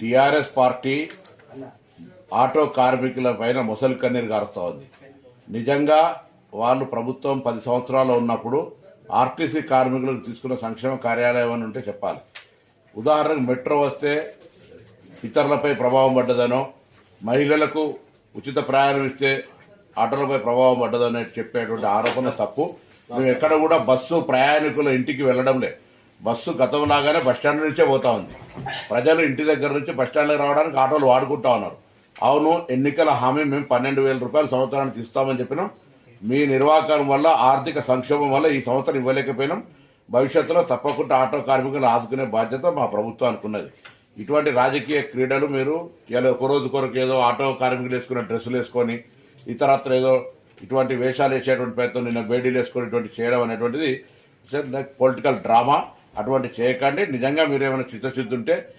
TRS party auto కార్మికుల పైన ముసలి కన్నీరు గారుస్తూ ఉంది. నిజంగా వాళ్ళు ప్రభుత్వం పది సంవత్సరాలు ఉన్నప్పుడు ఆర్టీసీ కార్మికులకు తీసుకున్న సంక్షేమ కార్యాలయం అని ఉంటే చెప్పాలి. ఉదాహరణకు మెట్రో వస్తే ఇతరులపై ప్రభావం పడ్డదనో మహిళలకు ఉచిత ప్రయాణం ఇస్తే ఆటోలపై ప్రభావం పడ్డదనే చెప్పేటువంటి ఆరోపణ తప్పు. మేము ఎక్కడ కూడా బస్సు ప్రయాణికుల ఇంటికి వెళ్ళడం లేదు. బస్సు గతంలాగానే బస్టాండ్ నుంచే పోతా ఉంది. ప్రజలు ఇంటి దగ్గర నుంచి బస్టాండ్కి రావడానికి ఆటోలు వాడుకుంటా ఉన్నారు. అవును ఎన్నికల హామీ మేము పన్నెండు వేల రూపాయలు సంవత్సరానికి ఇస్తామని చెప్పినాం. మీ నిర్వాహకం వల్ల ఆర్థిక సంక్షోభం వల్ల ఈ సంవత్సరం ఇవ్వలేకపోయినాం. భవిష్యత్తులో తప్పకుండా ఆటో కార్మికులు ఆదుకునే బాధ్యత మా ప్రభుత్వానికి ఉన్నది ఇటువంటి రాజకీయ క్రీడలు మీరు ఇలా ఒక రోజు కొరకు ఏదో ఆటో కార్మికులు వేసుకునే డ్రెస్సులు వేసుకొని ఇతరత్ర ఏదో ఇటువంటి వేషాలు వేసేటువంటి ప్రయత్నం నిన్న బేడీలు వేసుకొని ఇటువంటి చేయడం అనేటువంటిది పొలిటికల్ డ్రామా అటువంటి చేయకండి. నిజంగా మీరేమైనా చిత్తశుద్ధి ఉంటే